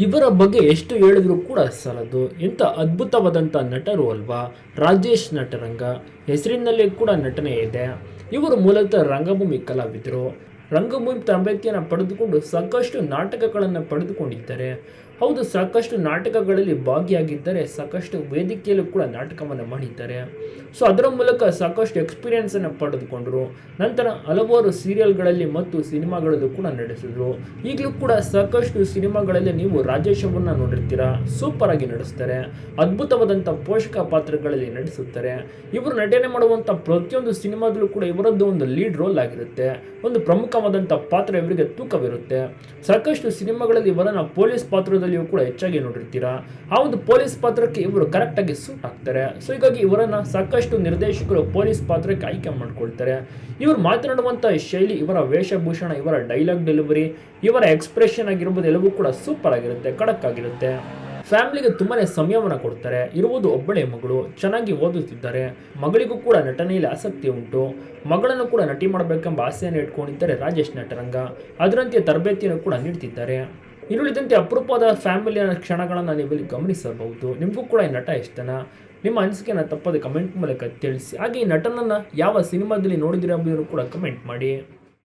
ಇವರ ಬಗ್ಗೆ ಎಷ್ಟು ಹೇಳಿದ್ರು ಕೂಡ ಸಾಲದು ಎಂಥ ಅದ್ಭುತವಾದಂಥ ನಟರು ಅಲ್ವಾ? ರಾಜೇಶ್ ನಟರಂಗ. ಹೆಸರಿನಲ್ಲಿ ಕೂಡ ನಟನೆ ಇದೆ. ಇವರು ಮೂಲತಃ ರಂಗಭೂಮಿ ಕಲಾವಿದರು. ರಂಗಭೂಮಿ ತರಬೇತಿಯನ್ನು ಪಡೆದುಕೊಂಡು ಸಾಕಷ್ಟು ನಾಟಕಗಳನ್ನು ಪಡೆದುಕೊಂಡಿದ್ದಾರೆ. ಹೌದು, ಸಾಕಷ್ಟು ನಾಟಕಗಳಲ್ಲಿ ಭಾಗಿಯಾಗಿದ್ದರೆ ಸಾಕಷ್ಟು ವೇದಿಕೆಯಲ್ಲೂ ಕೂಡ ನಾಟಕವನ್ನು ಮಾಡಿದ್ದಾರೆ. ಸೊ ಅದರ ಮೂಲಕ ಸಾಕಷ್ಟು ಎಕ್ಸ್ಪೀರಿಯನ್ಸನ್ನು ಪಡೆದುಕೊಂಡರು. ನಂತರ ಹಲವಾರು ಸೀರಿಯಲ್ಗಳಲ್ಲಿ ಮತ್ತು ಸಿನಿಮಾಗಳಲ್ಲೂ ಕೂಡ ನಡೆಸಿದ್ರು. ಈಗಲೂ ಕೂಡ ಸಾಕಷ್ಟು ಸಿನಿಮಾಗಳಲ್ಲಿ ನೀವು ರಾಜೇಶ್ ಅವರನ್ನ ನೋಡಿರ್ತೀರಾ? ಸೂಪರ್ ಆಗಿ ನಡೆಸ್ತಾರೆ. ಅದ್ಭುತವಾದಂಥ ಪೋಷಕ ಪಾತ್ರಗಳಲ್ಲಿ ನಡೆಸುತ್ತಾರೆ. ಇವರು ನಟನೆ ಮಾಡುವಂಥ ಪ್ರತಿಯೊಂದು ಸಿನಿಮಾದಲ್ಲೂ ಕೂಡ ಇವರದ್ದು ಒಂದು ಲೀಡ್ ರೋಲ್ ಆಗಿರುತ್ತೆ. ಒಂದು ಪ್ರಮುಖವಾದಂಥ ಪಾತ್ರ ಇವರಿಗೆ ತೂಕವಿರುತ್ತೆ. ಸಾಕಷ್ಟು ಸಿನಿಮಾಗಳಲ್ಲಿ ಇವರನ್ನ ಪೊಲೀಸ್ ಪಾತ್ರದಲ್ಲಿಯೂ ಕೂಡ ಹೆಚ್ಚಾಗಿ ನೋಡಿರ್ತೀರಾ? ಆ ಒಂದು ಪೊಲೀಸ್ ಪಾತ್ರಕ್ಕೆ ಇವರು ಕರೆಕ್ಟಾಗಿ ಸೂಟ್ ಆಗ್ತಾರೆ. ಸೊ ಹೀಗಾಗಿ ಇವರನ್ನು ಸಾಕಷ್ಟು ನಿರ್ದೇಶಕರು ಪೊಲೀಸ್ ಪಾತ್ರಕ್ಕೆ ಆಯ್ಕೆ ಮಾಡ್ಕೊಳ್ತಾರೆ. ಇವರು ಮಾತನಾಡುವಂಥ ಶೈಲಿ, ಇವರ ವೇಷಭೂಷಣ, ಇವರ ಡೈಲಾಗ್ ಡೆಲಿವರಿ ಇವರ ಎಕ್ಸ್ಪ್ರೆಷನ್ ಆಗಿರ್ಬೋದು ಎಲ್ಲವೂ ಕೂಡ ಸೂಪರ್ ಆಗಿರುತ್ತೆ ಕಡಕ್ ಆಗಿರುತ್ತೆ. ಫ್ಯಾಮಿಲಿಗೆ ತುಂಬಾನೇ ಸಮಯವನ್ನು ಕೊಡ್ತಾರೆ, ಇರುವುದು ಒಬ್ಬಳೆ ಮಗಳು, ಚೆನ್ನಾಗಿ ಓದುತ್ತಿದ್ದಾರೆ, ಮಗಳಿಗೂ ಕೂಡ ನಟನೆಯಲ್ಲಿ ಆಸಕ್ತಿ ಉಂಟು, ಮಗಳನ್ನು ಕೂಡ ನಟಿ ಮಾಡಬೇಕೆಂಬ ಆಸೆಯನ್ನು ಇಟ್ಕೊಂಡಿದ್ದಾರೆ ರಾಜೇಶ್ ನಟರಂಗ, ಅದರಂತೆ ತರಬೇತಿಯನ್ನು ಕೂಡ ನೀಡ್ತಿದ್ದಾರೆ. ಇರುಳಿದಂತೆ ಅಪರೂಪದ ಫ್ಯಾಮಿಲಿಯ ಕ್ಷಣಗಳನ್ನು ನೀವಿಲ್ಲಿ ಗಮನಿಸಬಹುದು. ನಿಮಗೂ ಕೂಡ ಈ ನಟ ಇಷ್ಟನ? ನಿಮ್ಮ ಅನಿಸಿಕೆಯನ್ನು ತಪ್ಪದೆ ಕಮೆಂಟ್ ಮೂಲಕ ತಿಳಿಸಿ. ಹಾಗೆ ಈ ನಟನನ್ನು ಯಾವ ಸಿನಿಮಾದಲ್ಲಿ ನೋಡಿದಿರ ಕೂಡ ಕಮೆಂಟ್ ಮಾಡಿ.